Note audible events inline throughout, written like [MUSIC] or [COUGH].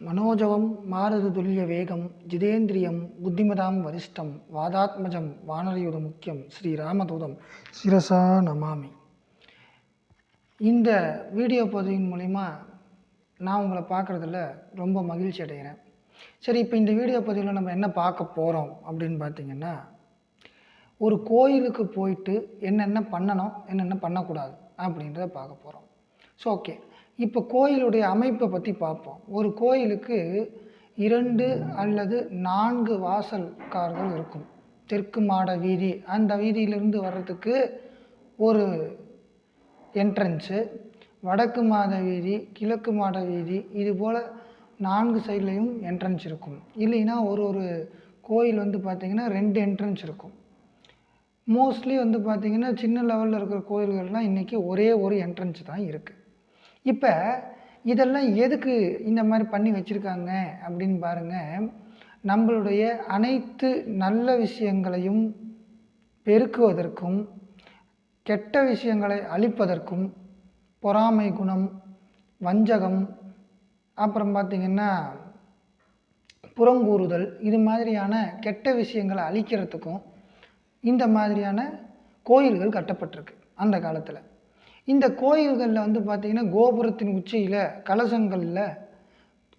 மனோஜவம் மாருத துல்லிய வேகம் ஜிதேந்திரியம் புத்திமதாம் வரிஷ்டம் வாதாத்மஜம் வானரயுத முக்கியம் ஸ்ரீ ராமதூதம் சிரசா நமாமி. இந்த வீடியோ பதிவின் மூலிமா நான் உங்களை பார்க்குறதுல ரொம்ப மகிழ்ச்சி அடைகிறேன். சரி இப்போ இந்த வீடியோ பதிவில் நம்ம என்ன பார்க்க போகிறோம் அப்படின்னு பார்த்தீங்கன்னா ஒரு கோயிலுக்கு போயிட்டு என்னென்ன பண்ணணும் என்னென்ன பண்ணக்கூடாது அப்படின்றத பார்க்க போகிறோம் ஸோ ஓகே இப்போ கோயிலுடைய அமைப்பை பற்றி பார்ப்போம். ஒரு கோயிலுக்கு இரண்டு அல்லது நான்கு வாசல்கார்கள் இருக்கும். தெற்கு மாட வீதி அந்த வீதியிலிருந்து வர்றதுக்கு ஒரு என்ட்ரன்ஸு வடக்கு மாத வீதி கிழக்கு மாட வீதி இது போல் நான்கு சைட்லேயும் என்ட்ரன்ஸ் இருக்கும். இல்லைன்னா ஒரு ஒரு கோயில் வந்து பார்த்திங்கன்னா ரெண்டு என்ட்ரன்ஸ் இருக்கும். மோஸ்ட்லி வந்து பார்த்திங்கன்னா சின்ன லெவலில் இருக்கிற கோயில்கள்லாம் இன்றைக்கி ஒரே ஒரு என்ட்ரன்ஸ் தான் இருக்குது இப்போ இதெல்லாம் எதுக்கு இந்த மாதிரி பண்ணி வச்சுருக்காங்க அப்படின்னு பாருங்கள் நம்மளுடைய அனைத்து நல்ல விஷயங்களையும் பெருக்குவதற்கும் கெட்ட விஷயங்களை அழிப்பதற்கும் பொறாமை குணம் வஞ்சகம் அப்புறம் பார்த்திங்கன்னா புறங்கூறுதல் இது மாதிரியான கெட்ட விஷயங்களை அழிக்கிறதுக்கும் இந்த மாதிரியான கோயில்கள் கட்டப்பட்டிருக்கு அந்த காலத்தில். இந்த கோயில்களில் வந்து பார்த்திங்கன்னா கோபுரத்தின் உச்சியில் கலசங்களில்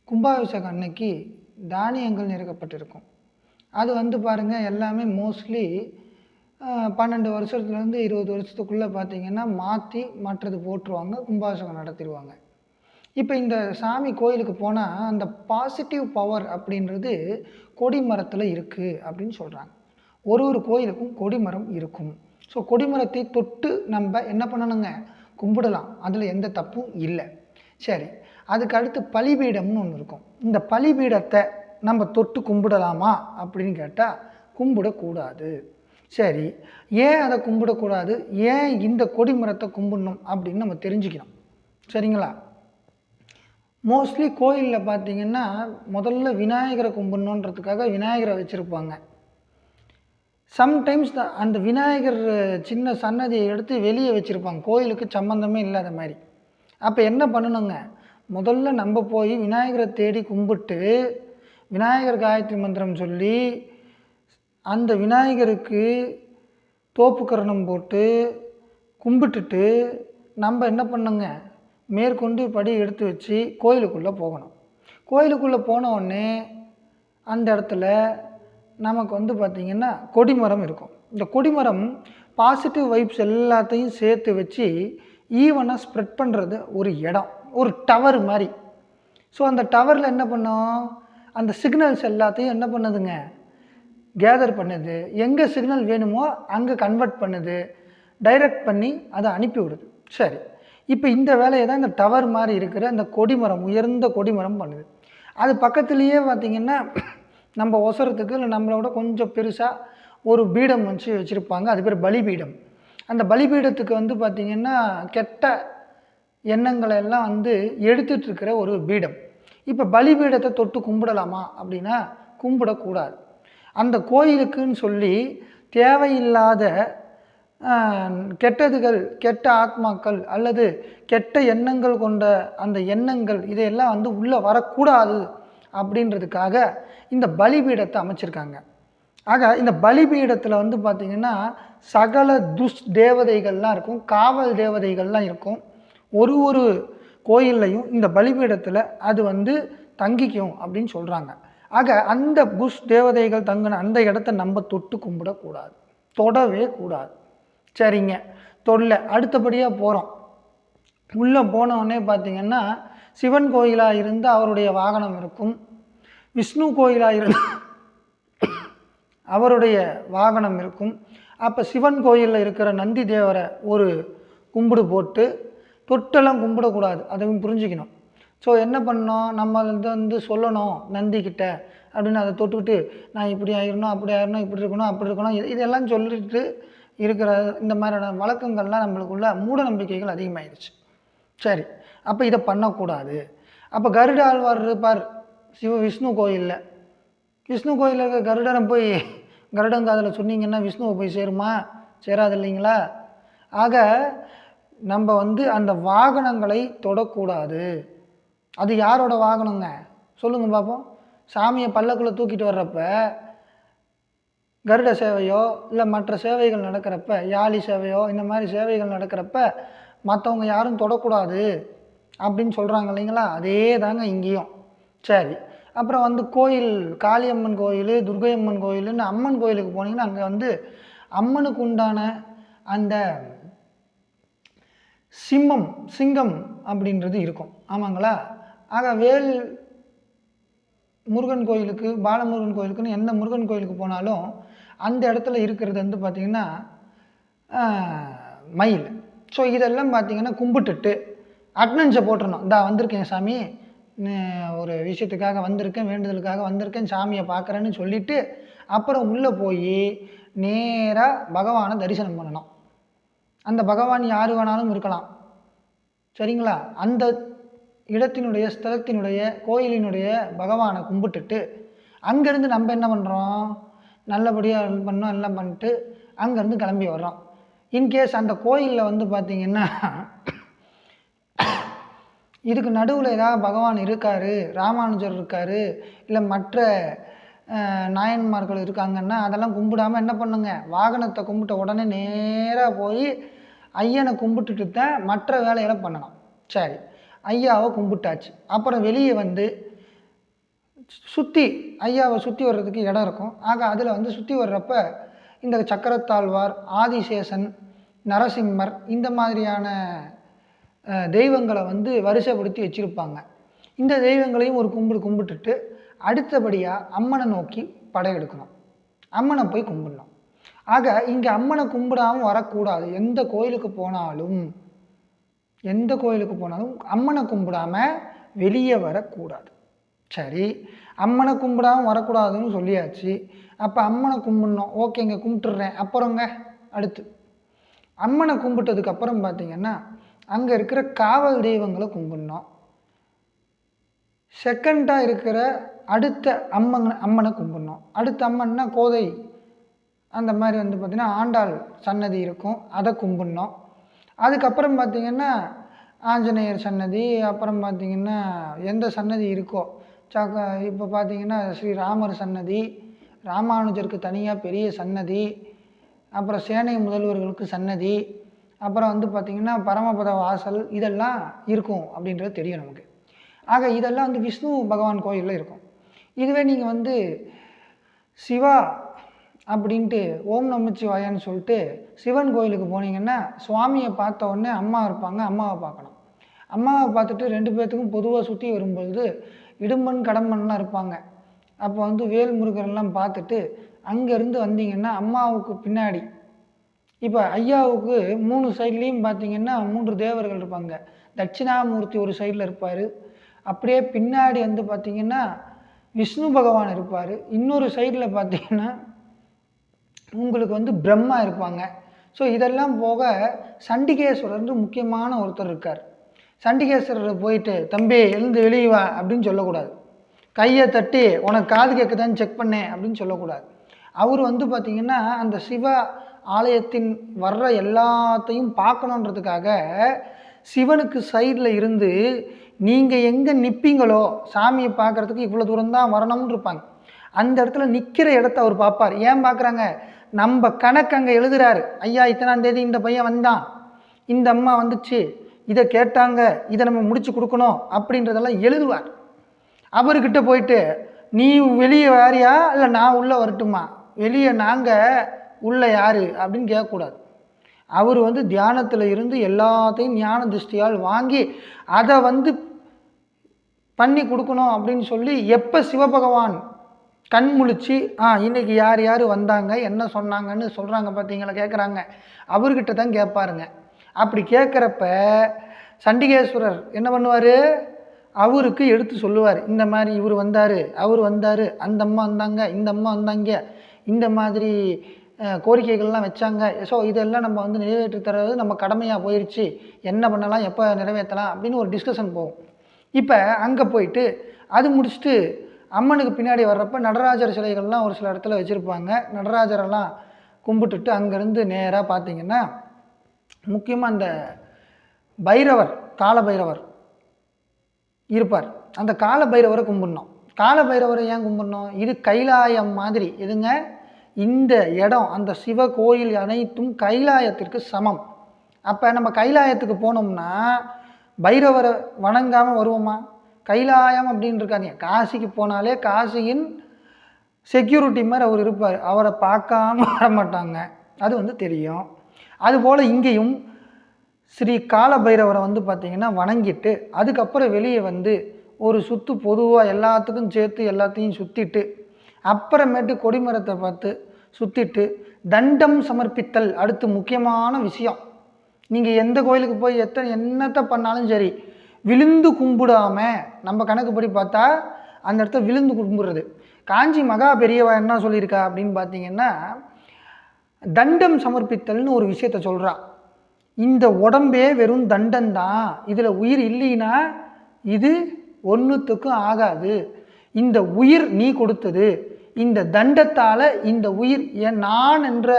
கும்பாபிஷேகம் அன்னைக்கு தானியங்கள் நிறுக்கப்பட்டிருக்கும் அது வந்து பாருங்கள் எல்லாமே மோஸ்ட்லி பன்னெண்டு வருஷத்துலேருந்து இருபது வருஷத்துக்குள்ளே பார்த்திங்கன்னா மாற்றி மற்றது போட்டுருவாங்க கும்பாபிஷேகம் நடத்திடுவாங்க. இப்போ இந்த சாமி கோயிலுக்கு போனால் அந்த பாசிட்டிவ் பவர் அப்படின்றது கொடிமரத்தில் இருக்குது அப்படின்னு சொல்கிறாங்க ஒரு ஒரு கோயிலுக்கும் கொடிமரம் இருக்கும். ஸோ கொடிமரத்தை தொட்டு நம்ம என்ன பண்ணணுங்க? கும்பிடலாம். அதில் எந்த தப்பும் இல்லை. சரி. அதுக்கு அடுத்து பலிபீடம்னு ஒன்று இருக்கும். இந்த பலிபீடத்தை நம்ம தொட்டு கும்பிடலாமா? அப்படின்னு கேட்டால் கும்பிடக்கூடாது. சரி. ஏன் அதை கும்பிடக்கூடாது? ஏன் இந்த கொடிமரத்தை கும்பிடணும் அப்படின்னு நம்ம தெரிஞ்சுக்கணும். சரிங்களா? மோஸ்ட்லி கோயிலில் பார்த்தீங்கன்னா முதல்ல விநாயகரை கும்பிடணுன்றதுக்காக விநாயகரை வச்சுருப்பாங்க. சம்டைம்ஸ் தான் அந்த விநாயகர் சின்ன சன்னதியை எடுத்து வெளியே வச்சுருப்பாங்க. கோயிலுக்கு சம்மந்தமே இல்லாத மாதிரி. அப்போ என்ன பண்ணணுங்க? முதல்ல நம்ம போய் விநாயகரை தேடி கும்பிட்டு விநாயகர் காயத்ரி மந்திரம் சொல்லி அந்த விநாயகருக்கு தோப்புக்கரணம் போட்டு கும்பிட்டுட்டு நம்ம என்ன பண்ணுங்க? மேற்கொண்டு படி எடுத்து வச்சு கோயிலுக்குள்ளே போகணும். கோயிலுக்குள்ளே போன உடனே அந்த இடத்துல நமக்கு வந்து பார்த்திங்கன்னா கொடிமரம் இருக்கும். இந்த கொடிமரம் பாசிட்டிவ் வைப்ஸ் எல்லாத்தையும் சேர்த்து வச்சு ஈவனாக ஸ்ப்ரெட் பண்ணுறது ஒரு இடம் ஒரு டவர் மாதிரி. ஸோ அந்த டவரில் என்ன பண்ணோம்? அந்த சிக்னல்ஸ் எல்லாத்தையும் என்ன பண்ணுதுங்க? கேதர் பண்ணுது. எங்கே சிக்னல் வேணுமோ அங்கே கன்வெர்ட் பண்ணுது. டைரக்ட் பண்ணி அதை அனுப்பி விடுது. சரி. இப்போ இந்த வேலையை தான் இந்த டவர் மாதிரி இருக்கிற அந்த கொடிமரம் உயர்ந்த கொடிமரம் பண்ணுது. அது பக்கத்துலேயே பார்த்திங்கன்னா நம்ம ஒசரத்துக்கு இல்லை நம்மளோட கொஞ்சம் பெருசாக ஒரு பீடம் வச்சு வச்சுருப்பாங்க. அது பேர் பலிபீடம். அந்த பலிபீடத்துக்கு வந்து பார்த்திங்கன்னா கெட்ட எண்ணங்களை எல்லாம் வந்து எடுத்துகிட்ருக்கிற ஒரு பீடம். இப்போ பலிபீடத்தை தொட்டு கும்பிடலாமா அப்படின்னா கும்பிடக்கூடாது. அந்த கோயிலுக்குன்னு சொல்லி தேவையில்லாத கெட்டதுகள் கெட்ட ஆத்மாக்கள் அல்லது கெட்ட எண்ணங்கள் கொண்ட அந்த எண்ணங்கள் இதையெல்லாம் வந்து உள்ளே வரக்கூடாது. அப்படின்றதுக்காக இந்த பலிபீடத்தை அமைச்சிருக்காங்க. ஆக இந்த பலிபீடத்தில் வந்து பார்த்திங்கன்னா சகல துஷ் தேவதைகள்லாம் இருக்கும் காவல் தேவதைகள்லாம் இருக்கும். ஒரு ஒரு கோயில்லையும் இந்த பலிபீடத்தில் அது வந்து தங்கிக்கும் அப்படின்னு சொல்கிறாங்க ஆக அந்த புஷ் தேவதைகள் தங்கின அந்த இடத்த நம்ம தொட்டு கும்பிடக்கூடாது. தொடவே கூடாது. சரிங்க. தொடல அடுத்தபடியாக போகிறோம் உள்ளே போனவுடனே பார்த்திங்கன்னா சிவன் கோயிலாக இருந்து அவருடைய வாகனம் இருக்கும். விஷ்ணு கோயிலாக இருந்து அவருடைய வாகனம் இருக்கும். அப்போ சிவன் கோயிலில் இருக்கிற நந்தி தேவரை ஒரு கும்பிடு போட்டு தொட்டெல்லாம் கும்பிடக்கூடாது. அதையும் புரிஞ்சுக்கணும். ஸோ என்ன பண்ணோம் நம்ம இதை வந்து சொல்லணும் நந்திக்கிட்ட அப்படின்னு அதை தொட்டுக்கிட்டு நான் இப்படி ஆயிடணும் அப்படி ஆயிடணும் இப்படி இருக்கணும் அப்படி இருக்கணும். இது இதெல்லாம் சொல்லிட்டு இருக்கிற இந்த மாதிரியான வழக்கங்கள்லாம் நம்மளுக்குள்ள மூட நம்பிக்கைகள் அதிகமாகிடுச்சு சரி அப்போ இதை பண்ணக்கூடாது. அப்போ கருட ஆழ்வார் இருப்பார் சிவ விஷ்ணு கோயிலில். விஷ்ணு கோயிலில் இருக்க கருடனை போய் கருடங்காதில் சொன்னீங்கன்னா விஷ்ணுவை போய் சேருமா? சேராது இல்லைங்களா? ஆக நம்ம வந்து அந்த வாகனங்களை தொடக்கூடாது. அது யாரோட வாகனங்க? சொல்லுங்கள் பார்ப்போம் சாமியை பல்லக்குள்ளே தூக்கிட்டு வர்றப்ப கருட சேவையோ இல்லை மற்ற சேவைகள் நடக்கிறப்ப யாழி சேவையோ இந்த மாதிரி சேவைகள் நடக்கிறப்ப மற்றவங்க யாரும் தொடக்கூடாது அப்படின்னு சொல்கிறாங்க இல்லைங்களா? அதே தாங்க இங்கேயும். சரி. அப்புறம் வந்து கோயில் காளியம்மன் கோயில் துர்கையம்மன் கோயிலுன்னு அம்மன் கோயிலுக்கு போனீங்கன்னா அங்கே வந்து அம்மனுக்கு உண்டான அந்த சிம்மம் சிங்கம் அப்படின்றது இருக்கும். ஆமாங்களா? ஆக வேல் முருகன் கோயிலுக்கு பாலமுருகன் கோயிலுக்குன்னு எந்த முருகன் கோயிலுக்கு போனாலும் அந்த இடத்துல இருக்கிறது வந்து பார்த்திங்கன்னா மயில். ஸோ இதெல்லாம் பார்த்தீங்கன்னா கும்பிட்டுட்டு அட்னன்ஸை போட்டுருணும் இந்தா வந்திருக்கேன் சாமி. ஒரு விஷயத்துக்காக வந்திருக்கேன் வேண்டுதலுக்காக வந்திருக்கேன் சாமியை பார்க்குறேன்னு சொல்லிவிட்டு அப்புறம் உள்ளே போய் நேராக பகவானை தரிசனம் பண்ணணும். அந்த பகவான் யார் வேணாலும் இருக்கலாம். சரிங்களா? அந்த இடத்தினுடைய ஸ்தலத்தினுடைய கோயிலினுடைய பகவானை கும்பிட்டுட்டு அங்கேருந்து நம்ம என்ன பண்ணுறோம் நல்லபடியாக பண்ணோம் எல்லாம் பண்ணிட்டு அங்கேருந்து கிளம்பி வர்றோம். இன்கேஸ் அந்த கோயிலில் வந்து பார்த்திங்கன்னா இதுக்கு நடுவில் ஏதாவது பகவான் இருக்கார் ராமானுஜர் இருக்கார் இல்லை மற்ற நாயன்மார்கள் இருக்காங்கன்னா அதெல்லாம் கும்பிடாமல் என்ன பண்ணுங்க? வாகனத்தை கும்பிட்ட உடனே நேராக போய் ஐயனை கும்பிட்டுட்டு தான் மற்ற வேலையெல்லாம் பண்ணணும். சரி. ஐயாவை கும்பிட்டாச்சு. அப்புறம் வெளியே வந்து சுற்றி ஐயாவை சுற்றி வர்றதுக்கு இடம் இருக்கும். ஆக அதில் வந்து சுற்றி வர்றப்ப இந்த சக்கரத்தாழ்வார் ஆதிசேஷன் நரசிம்மர் இந்த மாதிரியான தெய்வங்களை வந்து வரிசைப்படுத்தி வச்சுருப்பாங்க. இந்த தெய்வங்களையும் ஒரு கும்பிடு கும்பிட்டுட்டு அடுத்தபடியாக அம்மனை நோக்கி படையெடுக்கணும் அம்மனை போய் கும்பிடணும். ஆக இங்கே அம்மனை கும்பிடாமல் வரக்கூடாது. எந்த கோயிலுக்கு போனாலும் எந்த கோயிலுக்கு போனாலும் அம்மனை கும்பிடாம வெளியே வரக்கூடாது. சரி அம்மனை கும்பிடாமல் வரக்கூடாதுன்னு சொல்லியாச்சு. அப்போ அம்மனை கும்பிடணும். ஓகேங்க கும்பிட்டுறேன். அப்புறங்க அடுத்து. அம்மனை கும்பிட்டதுக்கப்புறம் பார்த்திங்கன்னா பார்த்தீங்கன்னா அங்கே இருக்கிற காவல் தெய்வங்களை கும்பிடணும். செகண்டாக இருக்கிற அடுத்த அம்மன் அம்மனை கும்பிடணும். அடுத்த அம்மன்னா கோதை. அந்த மாதிரி வந்து பார்த்திங்கன்னா ஆண்டாள் சன்னதி இருக்கும். அதை கும்பிடணும். அதுக்கப்புறம் பார்த்திங்கன்னா ஆஞ்சநேயர் சன்னதி அப்புறம் பார்த்திங்கன்னா எந்த சன்னதி இருக்கோ சாக்க இப்போ பார்த்திங்கன்னா ஸ்ரீராமர் சன்னதி ராமானுஜருக்கு தனியாக பெரிய சன்னதி அப்புறம் சேனை முதல்வர்களுக்கு சன்னதி அப்புறம் வந்து பார்த்திங்கன்னா பரமபத வாசல் இதெல்லாம் இருக்கும் அப்படின்றது தெரியும் நமக்கு. ஆக இதெல்லாம் வந்து விஷ்ணு பகவான் கோயிலில் இருக்கும். இதுவே நீங்கள் வந்து சிவா அப்படின்ட்டு ஓம் நமச்சிவாயான்னு சொல்லிட்டு சிவன் கோயிலுக்கு போனீங்கன்னா சுவாமியை பார்த்த உடனே அம்மா இருப்பாங்க அம்மாவை பார்க்கணும். அம்மாவை பார்த்துட்டு ரெண்டு பேர்த்துக்கும் பொதுவாக சுற்றி வரும்பொழுது இடும்பன் கடம்பன்லாம் இருப்பாங்க. அப்போ வந்து வேல்முருகன்லாம் பார்த்துட்டு அங்கேருந்து வந்தீங்கன்னா அம்மாவுக்கு பின்னாடி. இப்போ ஐயாவுக்கு மூணு சைட்லேயும் பார்த்தீங்கன்னா மூன்று தேவர்கள் இருப்பாங்க. தட்சிணாமூர்த்தி ஒரு சைடில் இருப்பார். அப்படியே பின்னாடி வந்து பார்த்தீங்கன்னா விஷ்ணு பகவான் இருப்பார். இன்னொரு சைடில் பார்த்தீங்கன்னா உங்களுக்கு வந்து பிரம்மா இருப்பாங்க. ஸோ இதெல்லாம் போக சண்டிகேஸ்வரர்னு முக்கியமான ஒருத்தர் இருக்கார். சண்டிகேஸ்வரர் போயிட்டு தம்பி எழுந்து வெளியே வா அப்படின்னு சொல்லக்கூடாது. கையை தட்டி உனக்கு காது கேட்குதான்னு செக் பண்ணேன் அப்படின்னு சொல்லக்கூடாது. அவர் வந்து பார்த்திங்கன்னா அந்த சிவ ஆலயத்தின் வர்ற எல்லாத்தையும் பார்க்கணுன்றதுக்காக சிவனுக்கு சைடில் இருந்து நீங்கள் எங்கே நிற்பீங்களோ சாமியை பார்க்குறதுக்கு இவ்வளோ தூரம் தான் வரணும்னு இருப்பாங்க. அந்த இடத்துல நிற்கிற இடத்த அவர் பார்ப்பார். ஏன் பார்க்குறாங்க? நம்ம கணக்கு அங்கே எழுதுறாரு. ஐயா இத்தனாம் தேதி இந்த பையன் வந்தான். இந்த அம்மா வந்துச்சு. இதை கேட்டாங்க இதை நம்ம முடிச்சு கொடுக்கணும் அப்படின்றதெல்லாம் எழுதுவார். அவர்கிட்ட போயிட்டு நீ வெளியே வாரியா? இல்லை நான் உள்ளே வரட்டுமா? வெளியே நாங்கள் உள்ளே யார்? அப்படின்னு கேட்கக்கூடாது. அவர் வந்து தியானத்தில் இருந்து எல்லாத்தையும் ஞான திருஷ்டியால் வாங்கி அதை வந்து பண்ணி கொடுக்கணும் அப்படின்னு சொல்லி எப்போ சிவபகவான் கண் முழிச்சு ஆ இன்னைக்கு யார் யார் வந்தாங்க? என்ன சொன்னாங்கன்னு சொல்கிறாங்க பார்த்தீங்களா கேட்குறாங்க அவர்கிட்ட தான் கேட்பாருங்க. அப்படி கேட்குறப்ப சண்டிகேஸ்வரர் என்ன பண்ணுவார்? அவருக்கு எடுத்து சொல்லுவார். இந்த மாதிரி இவர் வந்தார் அவர் வந்தார் அந்த அம்மா வந்தாங்க இந்த அம்மா வந்தாங்க இந்த மாதிரி கோரிக்கைகள்லாம் வச்சாங்க. ஸோ இதெல்லாம் நம்ம வந்து நிறைவேற்றி தர்றது நம்ம கடமையாக போயிடுச்சு என்ன பண்ணலாம் எப்போ நிறைவேற்றலாம் அப்படின்னு ஒரு டிஸ்கஷன் போகும். இப்போ அங்கே போயிட்டு அது முடிச்சுட்டு அம்மனுக்கு பின்னாடி வர்றப்ப நடராஜர் சிலைகள்லாம் ஒரு சில இடத்துல வச்சுருப்பாங்க. நடராஜரெல்லாம் கும்பிட்டுட்டு அங்கேருந்து நேராக பார்த்தீங்கன்னா முக்கியமாக அந்த பைரவர் கால பைரவர் இருப்பார். அந்த கால பைரவரை கும்பிடணும். கால பைரவரை ஏன் கும்பிடணும்? இது கைலாயம் மாதிரி. எதுங்க? இந்த இடம் அந்த சிவ கோயில் அனைத்தும் கைலாயத்திற்கு சமம். அப்போ நம்ம கைலாயத்துக்கு போனோம்னா பைரவரை வணங்காமல் வருவோமா? கைலாயம் அப்படின்னு இருக்காங்க காசிக்கு போனாலே காசியின் செக்யூரிட்டி மாதிரி அவர் இருப்பார். அவரை பார்க்காம வர மாட்டாங்க. அது வந்து தெரியும். அதுபோல் இங்கேயும் ஸ்ரீ கால பைரவரை வந்து பார்த்திங்கன்னா வணங்கிட்டு அதுக்கப்புறம் வெளியே வந்து ஒரு சுற்று பொதுவாக எல்லாத்துக்கும் சேர்த்து எல்லாத்தையும் சுற்றிட்டு அப்புறமேட்டு கொடிமரத்தை பார்த்து சுற்றிட்டு தண்டம் சமர்ப்பித்தல் அடுத்து முக்கியமான விஷயம். நீங்கள் எந்த கோயிலுக்கு போய் எத்தனை என்னத்தை பண்ணாலும் சரி விழுந்து கும்பிடாம நம்ம கணக்குப்படி பார்த்தா அந்த இடத்த விழுந்து கும்பிடுறது. காஞ்சி மகா பெரியவா என்ன சொல்லியிருக்கா அப்படின்னு பார்த்தீங்கன்னா தண்டம் சமர்ப்பித்தல்னு ஒரு விஷயத்த சொல்கிறா இந்த உடம்பே வெறும் தண்டம் தான். இதில் உயிர் இல்லைன்னா இது ஒன்றுத்துக்கும் ஆகாது. இந்த உயிர் நீ கொடுத்தது. இந்த தண்டத்தால் இந்த உயிர் என் நான் என்ற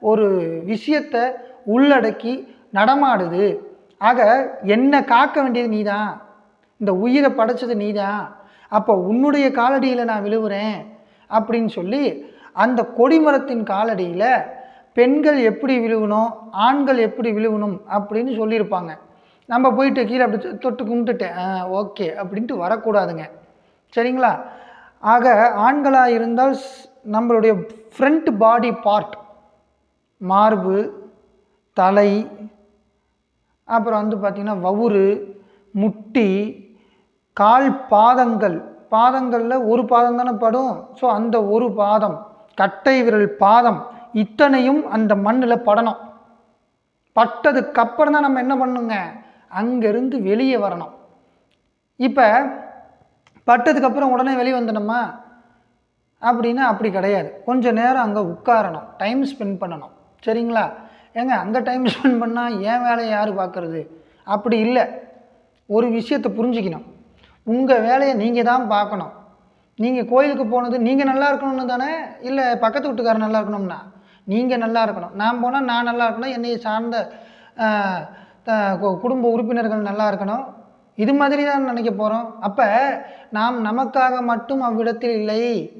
ஒரு விஷயத்தை உள்ளடக்கி நடமாடுது. ஆக என்னை காக்க வேண்டியது நீதான். இந்த உயிரை படைச்சது நீதான். அப்போ உன்னுடைய காலடியில் நான் விழுவுறேன் அப்படின்னு சொல்லி அந்த கொடிமரத்தின் காலடியில் பெண்கள் எப்படி விழுகணும் ஆண்கள் எப்படி விழுகணும் அப்படின்னு சொல்லியிருப்பாங்க. நம்ம போயிட்டு கீழே அப்படி தொட்டு கும்பிட்டுட்டேன் ஓகே அப்படின்ட்டு வரக்கூடாதுங்க. சரிங்களா? ஆக ஆண்களாக இருந்தால் ஸ்- நம்மளுடைய ஃப்ரண்ட் பாடி பார்ட் மார்பு தலை அப்புறம் வந்து பார்த்திங்கன்னா வவுறு முட்டி கால் பாதங்கள். பாதங்களில் ஒரு பாதம் தானே படும். ஸோ அந்த ஒரு பாதம் கட்டை விரல் பாதம். இத்தனையும் அந்த மண்ணில் படணும். பட்டதுக்கப்புறம் தான் நம்ம என்ன பண்ணுங்க? அங்கேருந்து வெளியே வரணும். இப்போ பட்டதுக்கப்புறம் உடனே வெளியே வந்துடணுமா? அப்படின்னா அப்படி கிடையாது. கொஞ்ச நேரம் அங்கே உட்காரணும். டைம் ஸ்பெண்ட் பண்ணணும். சரிங்களா? ஏங்க அங்கே டைம் ஸ்பெண்ட் பண்ணால் ஏன் வேலையை யார் பார்க்குறது? அப்படி இல்லை. ஒரு விஷயத்தை புரிஞ்சுக்கணும். உங்கள் வேலையை நீங்கள் தான் பார்க்கணும். நீங்கள் கோயிலுக்கு போனது நீங்கள் நல்லா இருக்கணும்னு தானே? இல்லை பக்கத்து வீட்டுக்காரர் நல்லா இருக்கணும்னா? நீங்கள் நல்லா இருக்கணும். நான் போனால் நான் நல்லா இருக்கணும். என்னை சார்ந்த த- கு- குடும்ப உறுப்பினர்கள் நல்லா இருக்கணும். இது மாதிரி தான் நினைக்க போகிறோம் அப்போ நாம் நமக்காக மட்டும் அவ்விடத்தில் இல்லை.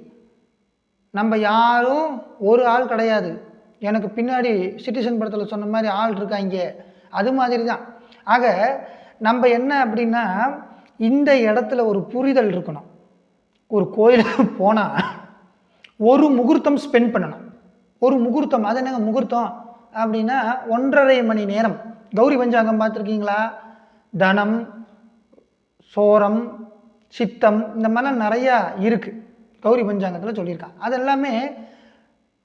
நம்ம யாரும் ஒரு ஆள் கிடையாது. எனக்கு பின்னாடி சிட்டிசன் படத்தில் சொன்ன மாதிரி ஆள் இருக்காங்க அது மாதிரி தான். ஆக நம்ம என்ன அப்படின்னா இந்த இடத்துல ஒரு புரிதல் இருக்கணும். ஒரு கோயிலுக்கு போனால் ஒரு முகூர்த்தம் ஸ்பெண்ட் பண்ணணும். ஒரு முகூர்த்தம். அது என்னங்க முகூர்த்தம்? அப்படின்னா ஒன்றரை மணி நேரம். கௌரி பஞ்சாங்கம் பார்த்துருக்கீங்களா? தனம் சோரம் சித்தம் இந்த மாதிரிலாம் நிறையா இருக்குது கௌரி பஞ்சாங்கத்தில் சொல்லியிருக்கான். அது எல்லாமே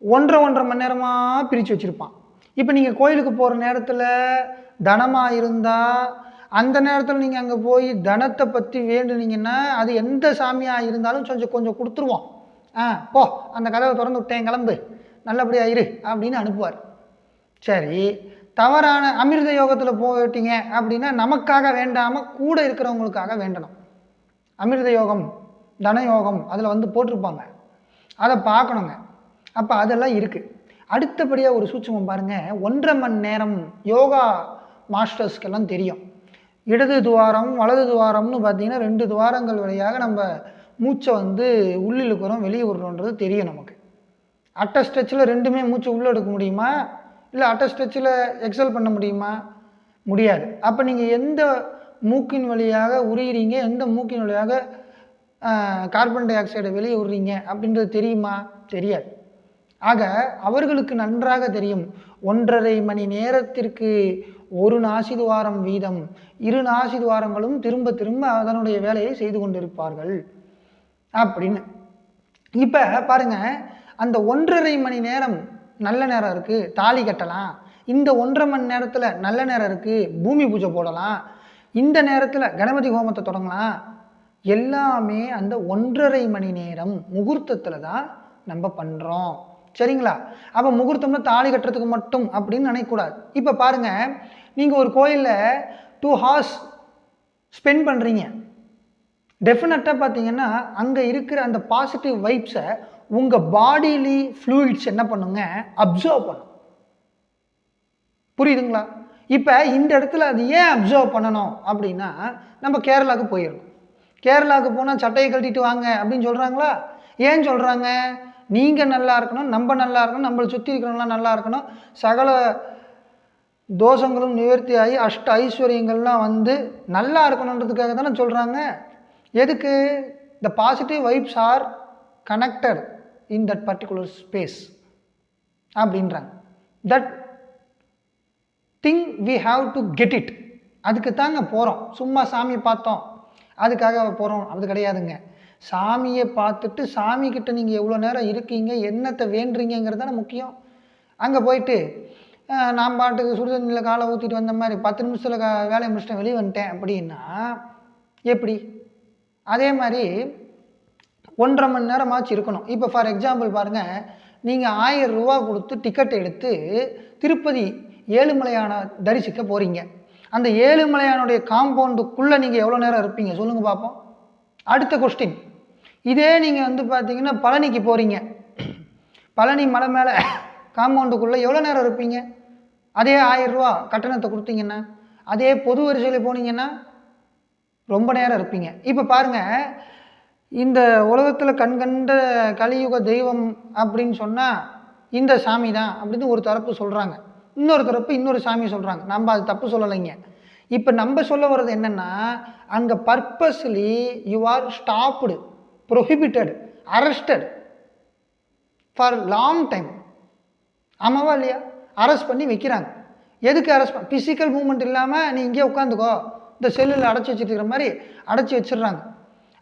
ஒன்றரை ஒன்றரை மணி நேரமாக பிரித்து வச்சுருப்பான். இப்போ நீங்கள் கோயிலுக்கு போகிற நேரத்தில் தனமாக இருந்தால் அந்த நேரத்தில் நீங்கள் அங்கே போய் தனத்தை பற்றி வேண்டுனீங்கன்னா அது எந்த சாமியாக இருந்தாலும் கொஞ்சம் கொஞ்சம் கொடுத்துருவோம் ஆ போ அந்த கதவை திறந்து விட்டேன் கிளம்பு. நல்லபடியாக இரு அப்படின்னு அனுப்புவார். சரி தவறான அமிர்த யோகத்தில் போயிட்டீங்க அப்படின்னா நமக்காக வேண்டாமல் கூட இருக்கிறவங்களுக்காக வேண்டணும். அமிர்த யோகம் தன யோகம் அதில் வந்து போட்டிருப்பாங்க. அதை பார்க்கணுங்க. அப்போ அதெல்லாம் இருக்குது அடுத்தபடியாக ஒரு சூட்சமம் பாருங்கள் ஒன்றரை மணி நேரம் யோகா மாஸ்டர்ஸ்க்கெல்லாம் தெரியும். இடது துவாரம் வலது துவாரம்னு பார்த்தீங்கன்னா ரெண்டு துவாரங்கள் வழியாக நம்ம மூச்சை வந்து உள்ளிழுக்கிறோம் வெளியே விடுறோன்றது தெரியும் நமக்கு. அட்ட ஸ்ட்ரெச்சில் ரெண்டுமே மூச்சு உள்ளே எடுக்க முடியுமா? இல்லை அட்ட ஸ்ட்ரெச்சில் எக்ஸல் பண்ண முடியுமா? முடியாது. அப்போ நீங்கள் எந்த மூக்கின் வழியாக உரியிறீங்க எந்த மூக்கின் வழியாக கார்பன் டை ஆக்சைடை வெளியே விடுறீங்க அப்படின்றது தெரியுமா? தெரியாது. ஆக அவர்களுக்கு நன்றாக தெரியும். ஒன்றரை மணி நேரத்திற்கு ஒரு நாசிதுவாரம் வீதம் இரு நாசிதுவாரங்களும் திரும்ப திரும்ப அதனுடைய வேலையை செய்து கொண்டிருப்பார்கள். அப்படின்னு. இப்போ பாருங்க அந்த ஒன்றரை மணி நேரம் நல்ல நேரம் இருக்குது தாலி கட்டலாம். இந்த ஒன்றரை மணி நேரத்தில் நல்ல நேரம் இருக்குது பூமி பூஜை போடலாம். இந்த நேரத்தில் கணபதி ஹோமத்தை தொடங்கலாம். எல்லாமே அந்த ஒன்றரை மணி நேரம் முகூர்த்தத்தில் தான் நம்ம பண்ணுறோம் சரிங்களா? அப்போ முகூர்த்தம்னா தாலி கட்டுறதுக்கு மட்டும் அப்படின்னு நினைக்கக்கூடாது. இப்போ பாருங்கள் நீங்கள் ஒரு கோயிலில் டூ ஹார்ஸ் ஸ்பெண்ட் பண்ணுறீங்க டெஃபினட்டாக பார்த்தீங்கன்னா அங்கே இருக்கிற அந்த பாசிட்டிவ் வைப்ஸை உங்கள் பாடிலி ஃப்ளூயிட்ஸ் என்ன பண்ணுங்க? அப்சர்வ் பண்ணும். புரியுதுங்களா? இப்போ இந்த இடத்துல அது ஏன் அப்சர்வ் பண்ணணும் அப்படின்னா நம்ம கேரளாவுக்கு போயிடணும். கேரளாவுக்கு போனால் சட்டையை கழட்டிட்டு வாங்க அப்படின்னு சொல்கிறாங்களா ஏன் சொல்கிறாங்க நீங்கள் நல்லா இருக்கணும் நம்ம நல்லா இருக்கணும் நம்மளை சுற்றி இருக்கிறவங்களாம் நல்லா இருக்கணும். சகல தோஷங்களும் நிவர்த்தி ஆகி அஷ்ட ஐஸ்வர்யங்கள்லாம் வந்து நல்லா இருக்கணுன்றதுக்காக தானே சொல்கிறாங்க எதுக்கு? The positive vibes are connected in that particular space அப்படின்றாங்க. That thing we have to get it அதுக்கு தாங்க போகிறோம் சும்மா சாமி பார்த்தோம். அதுக்காக போகிறோம் அது கிடையாதுங்க. சாமியை பார்த்துட்டு சாமி கிட்ட நீங்கள் எவ்வளோ நேரம் இருக்கீங்க என்னத்தை வேண்டுறீங்கிறது தானே முக்கியம். அங்கே போயிட்டு நான் பாட்டுக்கு சுடுதண்ணியில் காலை ஊற்றிட்டு வந்த மாதிரி பத்து நிமிஷத்தில் வேலையை முடிச்சுட்டேன் வெளியே வந்துட்டேன் அப்படின்னா எப்படி? அதே மாதிரி ஒன்றரை மணி நேரமாச்சு இருக்கணும். இப்போ ஃபார் எக்ஸாம்பிள் பாருங்கள் நீங்கள் ஆயிரம் ரூபா கொடுத்து டிக்கெட் எடுத்து திருப்பதி ஏழுமலையான தரிசிக்க போகிறீங்க அந்த ஏழுமலையானுடைய காம்பவுண்டுக்குள்ளே நீங்கள் எவ்வளோ நேரம் இருப்பீங்க? சொல்லுங்கள் பார்ப்போம் அடுத்த கொஸ்டின் இதே நீங்கள் வந்து பார்த்தீங்கன்னா பழனிக்கு போகிறீங்க பழனி மலை மேலே காம்பவுண்டுக்குள்ளே எவ்வளோ நேரம் இருப்பீங்க? அதே ஆயிரரூவா கட்டணத்தை கொடுத்தீங்கன்னா அதே பொது வரிசையில் போனீங்கன்னா ரொம்ப நேரம் இருப்பீங்க. இப்போ பாருங்கள் இந்த உலகத்தில் கண்கண்ட கலியுக தெய்வம் அப்படின்னு சொன்னால் இந்த சாமி தான் அப்படின்னு ஒரு தரப்பு சொல்கிறாங்க இன்னொரு தரப்பு இன்னொரு சாமி சொல்கிறாங்க நம்ம அது தப்பு சொல்லலைங்க. இப்போ நம்ம சொல்ல வர்றது என்னென்னா அங்கே purposely you are stopped prohibited arrested for long time ஆமாவா இல்லையா? அரெஸ்ட் பண்ணி வைக்கிறாங்க. எதுக்கு அரெஸ்ட் பண்ண ஃபிசிக்கல் மூமெண்ட் இல்லாமல் நீ இங்கே உட்காந்துக்கோ. இந்த செல்லில் அடைச்சி வச்சுருக்கிற மாதிரி அடைச்சி வச்சிடுறாங்க.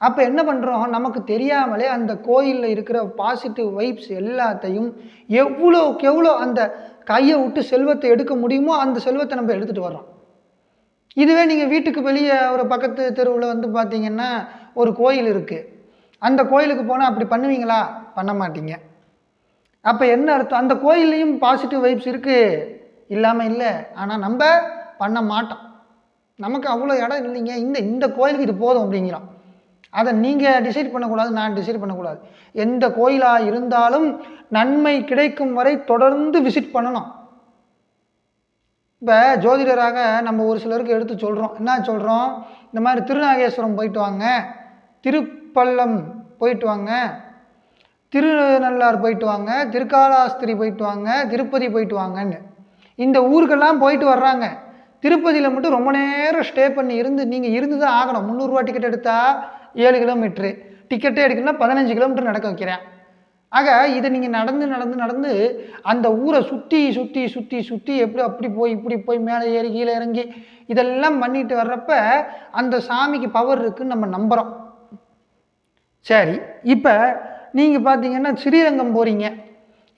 அப்போ என்ன பண்ணுறோம் நமக்கு தெரியாமலே அந்த கோயிலில் இருக்கிற பாசிட்டிவ் வைப்ஸ் எல்லாத்தையும் எவ்வளோக்கு எவ்வளோ அந்த கையை விட்டு செல்வத்தை எடுக்க முடியுமோ அந்த செல்வத்தை நம்ம எடுத்துகிட்டு வர்றோம். இதுவே நீங்கள் வீட்டுக்கு வெளியே ஒரு பக்கத்து தெருவில் வந்து பார்த்தீங்கன்னா ஒரு கோயில் இருக்குது அந்த கோயிலுக்கு போனால் அப்படி பண்ணுவீங்களா? பண்ண மாட்டீங்க. அப்போ என்ன அர்த்தம்? அந்த கோயில்லையும் பாசிட்டிவ் வைப்ஸ் இருக்குது இல்லாமல் இல்லை. ஆனால் நம்ம பண்ண மாட்டோம். நமக்கு அவ்வளோ இடம் இல்லைங்க. இந்த இந்த கோயிலுக்கு இது போதும் அப்படிங்கிறோம். அதை நீங்கள் டிசைட் பண்ணக்கூடாது நான் டிசைட் பண்ணக்கூடாது. எந்த கோயிலாக இருந்தாலும் நன்மை கிடைக்கும் வரை தொடர்ந்து விசிட் பண்ணணும். இப்போ ஜோதிடராக நம்ம ஒரு சிலருக்கு எடுத்து சொல்கிறோம் என்ன சொல்கிறோம் இந்த மாதிரி திருநாகேஸ்வரம் போயிட்டு வாங்க. திருப்பள்ளம் போயிட்டு வாங்க. திருநள்ளார் போயிட்டு வாங்க. திருக்காலாஸ்திரி போயிட்டு வாங்க. திருப்பதி போயிட்டு வாங்கன்னு. இந்த ஊருக்கெல்லாம் போயிட்டு வர்றாங்க. திருப்பதியில் மட்டும் ரொம்ப நேரம் ஸ்டே பண்ணி இருந்து நீங்கள் இருந்து தான் ஆகணும் முந்நூறுரூவா டிக்கெட் எடுத்தால் ஏழு கிலோமீட்ரு. டிக்கெட்டே எடுக்கணும்னா பதினஞ்சு கிலோமீட்டர் நடக்க வைக்கிறேன். ஆக இதை நீங்கள் நடந்து நடந்து நடந்து அந்த ஊரை சுற்றி சுற்றி சுற்றி சுற்றி எப்படி அப்படி போய் இப்படி போய் மேலே ஏறி கீழே இறங்கி இதெல்லாம் பண்ணிட்டு வர்றப்ப அந்த சாமிக்கு பவர் இருக்குன்னு நம்ம நம்புகிறோம் சரி இப்போ நீங்கள் பார்த்தீங்கன்னா ஸ்ரீரங்கம் போகிறீங்க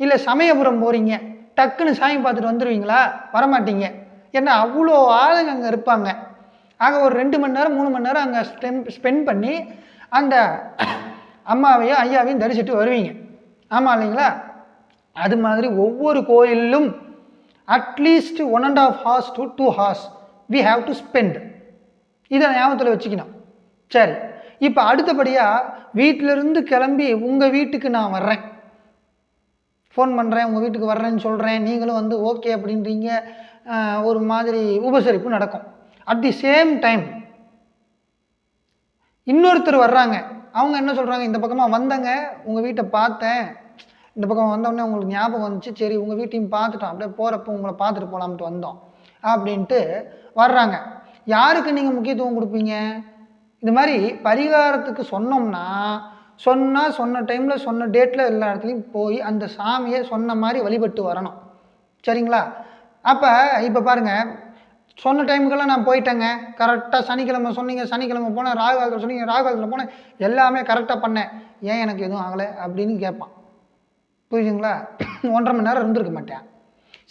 இல்லை சமயபுரம் போகிறீங்க டக்குன்னு சாமி பார்த்துட்டு வந்துடுவீங்களா வரமாட்டீங்க. ஏன்னா அவ்வளோ ஆளுங்க அங்கே இருப்பாங்க. ஆக ஒரு ரெண்டு மணி நேரம் மூணு மணி நேரம் அங்கே ஸ்பென் ஸ்பெண்ட் பண்ணி அந்த அம்மாவையும் ஐயாவையும் தரிசிட்டு வருவீங்க. ஆமாம் இல்லைங்களா? அது மாதிரி ஒவ்வொரு கோயிலும் at least one and half hours to two hours we have to spend இதை ஞாபகத்தில் வச்சுக்கணும். சரி. இப்போ அடுத்தபடியாக வீட்டிலிருந்து கிளம்பி உங்கள் வீட்டுக்கு நான் வர்றேன். ஃபோன் பண்ணுறேன் உங்கள் வீட்டுக்கு வர்றேன்னு சொல்கிறேன் நீங்களும் வந்து ஓகே அப்படின்றீங்க. ஒரு மாதிரி உபசரிப்பு நடக்கும். அட் தி சேம் டைம் இன்னொருத்தர் வர்றாங்க. அவங்க என்ன சொல்கிறாங்க இந்த பக்கமாக வந்தங்க உங்கள் வீட்டை பார்த்தேன். இந்த பக்கம் வந்தோடனே உங்களுக்கு ஞாபகம் வந்துச்சு. சரி உங்கள் வீட்டையும் பார்த்துட்டோம். அப்படியே போகிறப்ப உங்களை பார்த்துட்டு போகலாம்ட்டு வந்தோம். அப்படின்ட்டு வர்றாங்க. யாருக்கு நீங்கள் முக்கியத்துவம் கொடுப்பீங்க? இந்த மாதிரி பரிகாரத்துக்கு சொன்னோம்னா சொன்னால் சொன்ன டைமில் சொன்ன டேட்டில் எல்லா இடத்துலையும் போய் அந்த சாமியை சொன்ன மாதிரி வழிபட்டு வரணும். சரிங்களா? அப்போ இப்போ பாருங்கள் சொன்ன டைமுக்கெல்லாம் நான் போயிட்டேங்க. கரெக்டாக சனிக்கிழமை சொன்னீங்க சனிக்கிழமை போனேன் ராகு காலத்தில் சொன்னீங்க ராகு காலத்தில் போனேன் எல்லாமே கரெக்டாக பண்ணேன். ஏன் எனக்கு எதுவும் ஆகலை அப்படின்னு கேட்பான். புரியுதுங்களா? [COUGHS] ஒன்றரை மணி நேரம் இருந்திருக்க மாட்டேன்.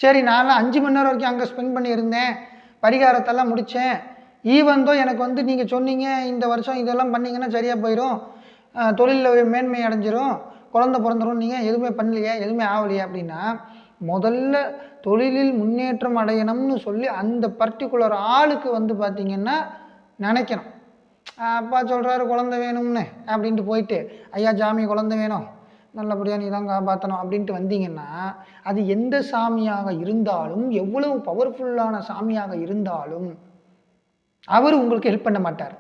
சரி நான்லாம் அஞ்சு மணி நேரம் வரைக்கும் அங்கே ஸ்பெண்ட் பண்ணியிருந்தேன். பரிகாரத்தெல்லாம் முடித்தேன் ஈவந்தோ எனக்கு வந்து நீங்கள் சொன்னீங்க இந்த வருஷம் இதெல்லாம் பண்ணிங்கன்னா சரியாக போயிடும் தொழிலில் மேன்மை அடைஞ்சிரும். குழந்த பிறந்துடும் நீங்கள் எதுவுமே பண்ணலையே எதுவுமே ஆகலையே அப்படின்னா முதல்ல தொழிலில் முன்னேற்றம் அடையணும்னு சொல்லி அந்த பர்டிகுலர் ஆளுக்கு வந்து பார்த்திங்கன்னா நினைக்கணும். அப்பா சொல்கிறாரு குழந்தை வேணும்னு அப்படின்ட்டு போயிட்டு ஐயா ஜாமி குழந்தை வேணும். நல்லபடியாக நீ தான் காப்பாற்றணும் அப்படின்ட்டு வந்தீங்கன்னா அது எந்த சாமியாக இருந்தாலும் எவ்வளவு பவர்ஃபுல்லான சாமியாக இருந்தாலும் அவர் உங்களுக்கு ஹெல்ப் பண்ண மாட்டார்.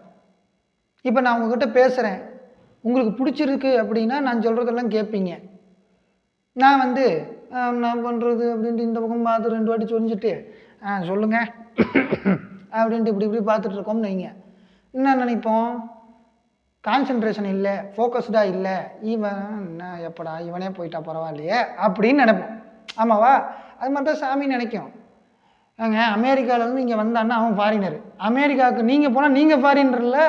இப்போ நான் உங்ககிட்ட பேசுகிறேன் உங்களுக்கு பிடிச்சிருக்கு அப்படின்னா நான் சொல்கிறதெல்லாம் கேட்பீங்க நான் வந்து என்ன நான் பண்ணுறது அப்படின்ட்டு இந்த பக்கம் பார்த்து ரெண்டு வாட்டி சொரிஞ்சிட்டு ஆ சொல்லுங்கள் அப்படின்ட்டு இப்படி இப்படி பார்த்துட்ருக்கோம்னு வைங்க. என்ன நினைப்போம்? கான்சென்ட்ரேஷன் இல்லை ஃபோக்கஸ்டாக இல்லை. இவன் என்ன எப்படா இவனே போயிட்டா பரவாயில்லையே அப்படின்னு நினைப்போம். ஆமாவா? அது மாதிரி தான் சாமி நினைக்கும். ஏங்க அமெரிக்காவிலேருந்து இங்கே வந்தான்னா அவன் ஃபாரினர் அமெரிக்காவுக்கு நீங்கள் போனால் நீங்கள் ஃபாரினரில்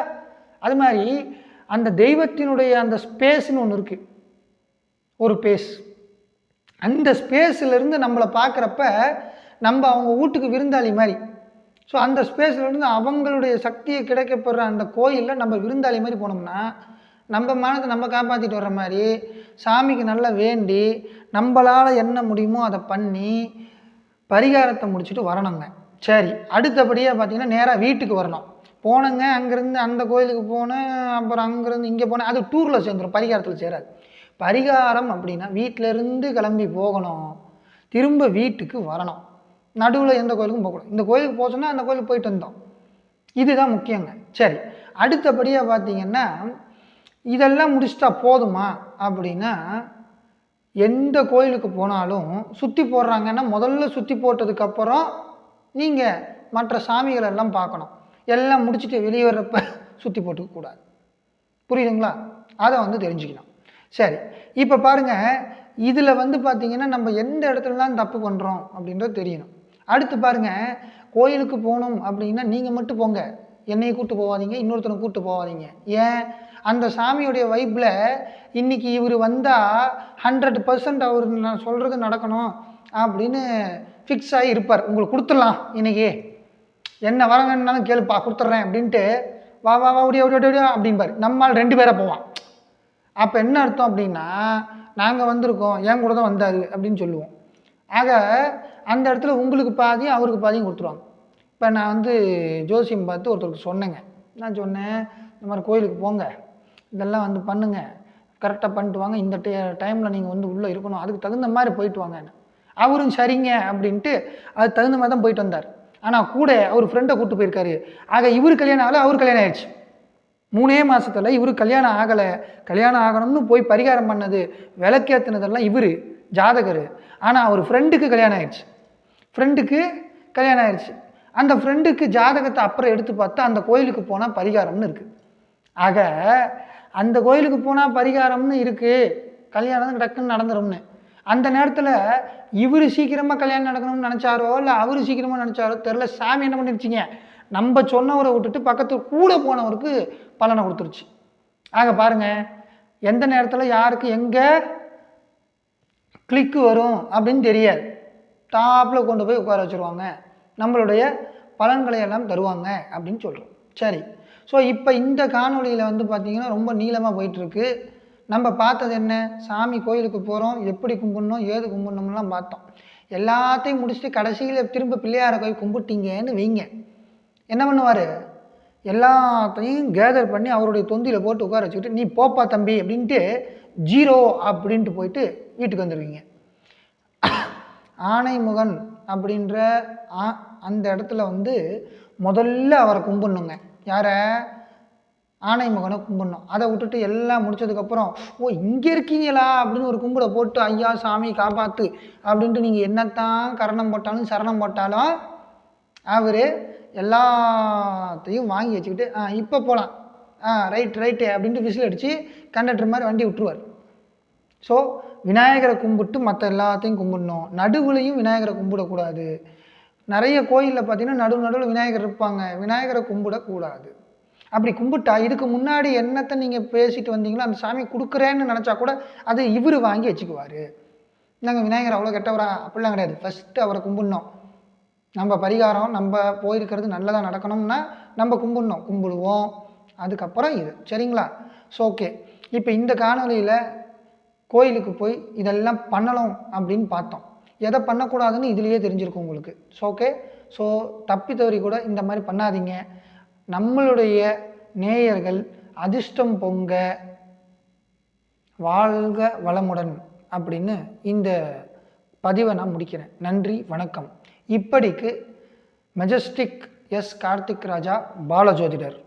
அது மாதிரி அந்த தெய்வத்தினுடைய அந்த ஸ்பேஸ்னு ஒன்று இருக்குது ஒரு பேஸ் அந்த ஸ்பேஸ்லேருந்து நம்மளை பார்க்குறப்ப நம்ம அவங்க வீட்டுக்கு விருந்தாளி மாதிரி. ஸோ அந்த ஸ்பேஸ்லேருந்து அவங்களுடைய சக்தியை கிடைக்கப்படுற அந்த கோயிலில் நம்ம விருந்தாளி மாதிரி போனோம்னா நம்ம மனதை நம்ம காப்பாற்றிட்டு வர்ற மாதிரி சாமிக்கு நல்லா வேண்டி நம்மளால் என்ன முடியுமோ அதை பண்ணி பரிகாரத்தை முடிச்சுட்டு வரணுங்க. சரி அடுத்தபடியாக பார்த்தீங்கன்னா நேராக வீட்டுக்கு வரணும். போனங்க அங்கேருந்து அந்த கோயிலுக்கு போனேன் அப்புறம் அங்கேருந்து இங்கே போனேன். அது டூரில் சேர்ந்துடும் பரிகாரத்தில் சேராது. பரிகாரம் அப்படின்னா வீட்டிலேருந்து கிளம்பி போகணும். திரும்ப வீட்டுக்கு வரணும். நடுவில் எந்த கோயிலுக்கும் போகக்கூடாது. இந்த கோயிலுக்கு போச்சோன்னா அந்த கோயிலுக்கு போயிட்டு வந்தோம். இதுதான் முக்கியங்க. சரி. அடுத்தபடியாக பார்த்தீங்கன்னா இதெல்லாம் முடிச்சிட்டா போதுமா அப்படின்னா எந்த கோயிலுக்கு போனாலும் சுற்றி போடுறாங்கன்னா முதல்ல சுற்றி போட்டதுக்கப்புறம் நீங்கள் மற்ற சாமிகள் எல்லாம் பார்க்கணும். எல்லாம் முடிச்சுட்டு வெளியே வர்றப்ப சுற்றி போட்டுக்கக்கூடாது புரியுதுங்களா? அதை வந்து தெரிஞ்சுக்கணும். சரி இப்போ பாருங்கள் இதில் வந்து பார்த்தீங்கன்னா நம்ம எந்த இடத்துலலாம் தப்பு பண்ணுறோம் அப்படின்றது தெரியணும். அடுத்து பாருங்கள் கோயிலுக்கு போகணும் அப்படின்னா நீங்கள் மட்டும் போங்க. என்னையை கூப்பிட்டு போகாதீங்க இன்னொருத்தனை கூப்பிட்டு போகாதீங்க ஏன்? அந்த சாமியுடைய வைப்பில் இன்றைக்கி இவர் வந்தால் ஹண்ட்ரட் பர்சன்ட் அவர் நான் சொல்கிறது நடக்கணும் அப்படின்னு ஃபிக்ஸ் ஆகி இருப்பார். உங்களுக்கு கொடுத்துடலாம் இன்றைக்கி என்ன வர வேணுனாலும் கேளுப்பா கொடுத்துட்றேன் அப்படின்ட்டு வா வா வா ஓடியா ஓடியா ஓடியா அப்படின்பார் நம்மால் ரெண்டு பேரை போவான் அப்போ என்ன அர்த்தம் அப்படின்னா நாங்கள் வந்திருக்கோம் என் கூட தான் வந்தார் அப்படின்னு சொல்லுவோம். ஆக அந்த இடத்துல உங்களுக்கு பாதி அவருக்கு பாதியும் கொடுத்துருவாங்க. இப்போ நான் வந்து ஜோசியம் பார்த்து ஒருத்தருக்கு சொன்னேங்க. நான் சொன்னேன் இந்த மாதிரி கோயிலுக்கு போங்க இதெல்லாம் வந்து பண்ணுங்க கரெக்டாக பண்ணிட்டு வாங்க இந்த டே டைமில் நீங்கள் வந்து உள்ளே இருக்கணும் அதுக்கு தகுந்த மாதிரி போயிட்டு வாங்க அவரும் சரிங்க அப்படின்ட்டு அதுக்கு தகுந்த மாதிரி தான் போயிட்டு வந்தார். ஆனால் கூட அவர் ஃப்ரெண்டை கூப்பிட்டு போயிருக்காரு. ஆக இவர் கல்யாணம் ஆகல அவர் கல்யாணம் ஆயிடுச்சு. மூணே மாதத்தில் இவர் கல்யாணம் ஆகலை. கல்யாணம் ஆகணும்னு போய் பரிகாரம் பண்ணது விளக்கேற்றினதெல்லாம் இவர் ஜாதகர். ஆனால் அவர் ஃப்ரெண்டுக்கு கல்யாணம் ஆயிடுச்சு ஃப்ரெண்டுக்கு கல்யாணம் ஆயிடுச்சு அந்த ஃப்ரெண்டுக்கு ஜாதகத்தை அப்புறம் எடுத்து பார்த்தா அந்த கோயிலுக்கு போனால் பரிகாரம்னு இருக்குது ஆக அந்த கோயிலுக்கு போனால் பரிகாரம்னு இருக்குது கல்யாணம் டக்குன்னு நடந்துரும்னு. அந்த நேரத்தில் இவர் சீக்கிரமாக கல்யாணம் நடக்கணும்னு நினச்சாரோ இல்லை அவர் சீக்கிரமாக நினச்சாரோ தெரில சாமி என்ன பண்ணிருச்சிங்க? நம்ம சொன்னவரை விட்டுட்டு பக்கத்து கூட போனவருக்கு பலனை கொடுத்துருச்சு. ஆக பாருங்கள் எந்த நேரத்தில் யாருக்கு எங்கே கிளிக்கு வரும் அப்படின்னு தெரியாது. டாப்பில் கொண்டு போய் உட்கார வச்சுருவாங்க. நம்மளுடைய பலன்களை எல்லாம் தருவாங்க அப்படின்னு சொல்கிறோம் சரி. ஸோ இப்போ இந்த காணொளியில் வந்து பார்த்திங்கன்னா ரொம்ப நீளமாக போயிட்டுருக்கு. நம்ம பார்த்தது என்ன? சாமி கோயிலுக்கு போகிறோம் எப்படி கும்பிடணும்? ஏது கும்பிடணும்லாம் பார்த்தோம். எல்லாத்தையும் முடிச்சுட்டு கடைசியில் திரும்ப பிள்ளையாரை போய் கும்பிட்டீங்கன்னு வைங்க. என்ன பண்ணுவார்? எல்லாத்தையும் கேதர் பண்ணி அவருடைய தொந்தியில் போட்டு உட்கார வச்சுக்கிட்டு நீ போப்பா தம்பி அப்படின்ட்டு ஜீரோ அப்படின்ட்டு போயிட்டு வீட்டுக்கு வந்துடுவீங்க ஆனைமுகன் அப்படின்ற ஆ- அந்த இடத்துல வந்து முதல்ல அவரை கும்பிடணுங்க. யாரை? ஆனைமுகனை கும்பிடணும். அதை விட்டுட்டு எல்லாம் முடிச்சதுக்கப்புறம் ஓ இங்கே இருக்கீங்களா? அப்படின்னு ஒரு கும்பிட போட்டு ஐயா சாமி காப்பாற்று அப்படின்ட்டு நீங்கள் என்னத்தான் கரணம் போட்டாலும் சரணம் போட்டாலும் அவர் எல்லாத்தையும் வாங்கி வச்சுக்கிட்டு ஆ இப்போ போகலாம் ஆ ரைட் ரைட்டு அப்படின்ட்டு விசில் அடித்து கண்டக்டர் மாதிரி வண்டி விட்டுருவார். ஸோ விநாயகரை கும்பிட்டு மற்ற எல்லாத்தையும் கும்பிடணும். நடுவுலையும் விநாயகரை கும்பிடக்கூடாது. நிறைய கோயிலில் பார்த்தீங்கன்னா நடுவு நடுவில் விநாயகர் இருப்பாங்க. விநாயகரை கும்பிடக்கூடாது. அப்படி கும்பிட்டா இதுக்கு முன்னாடி என்னத்தை நீங்கள் பேசிட்டு வந்தீங்களோ அந்த சாமி கொடுக்குறேன்னு நினச்சா கூட அது இவர் வாங்கி வச்சுக்குவார். நாங்கள் விநாயகர் அவ்வளோ கெட்டவரா? அப்படிலாம் கிடையாது. ஃபஸ்ட்டு அவரை கும்பிடணும். நம்ம பரிகாரம் நம்ம போயிருக்கிறது நல்லதாக நடக்கணும்னா நம்ம கும்பிடணும். கும்பிடுவோம். அதுக்கப்புறம் இது. சரிங்களா? ஸோ ஓகே இப்போ இந்த காணொலியில் கோயிலுக்கு போய் இதெல்லாம் பண்ணணும் அப்படின்னு பார்த்தோம். எதை பண்ணக்கூடாதுன்னு இதுலேயே தெரிஞ்சிருக்கும் உங்களுக்கு. ஸோ ஓகே ஸோ தப்பி தவறி கூட இந்த மாதிரி பண்ணாதீங்க. நம்மளுடைய நேயர்கள் அதிர்ஷ்டம் பொங்க வாழ்க வளமுடன் அப்படின்னு இந்த பதிவை நான் முடிக்கிறேன். நன்றி வணக்கம். இப்படிக்கு மெஜஸ்டிக் எஸ் கார்த்திக் ராஜா பாலஜோதிடர்.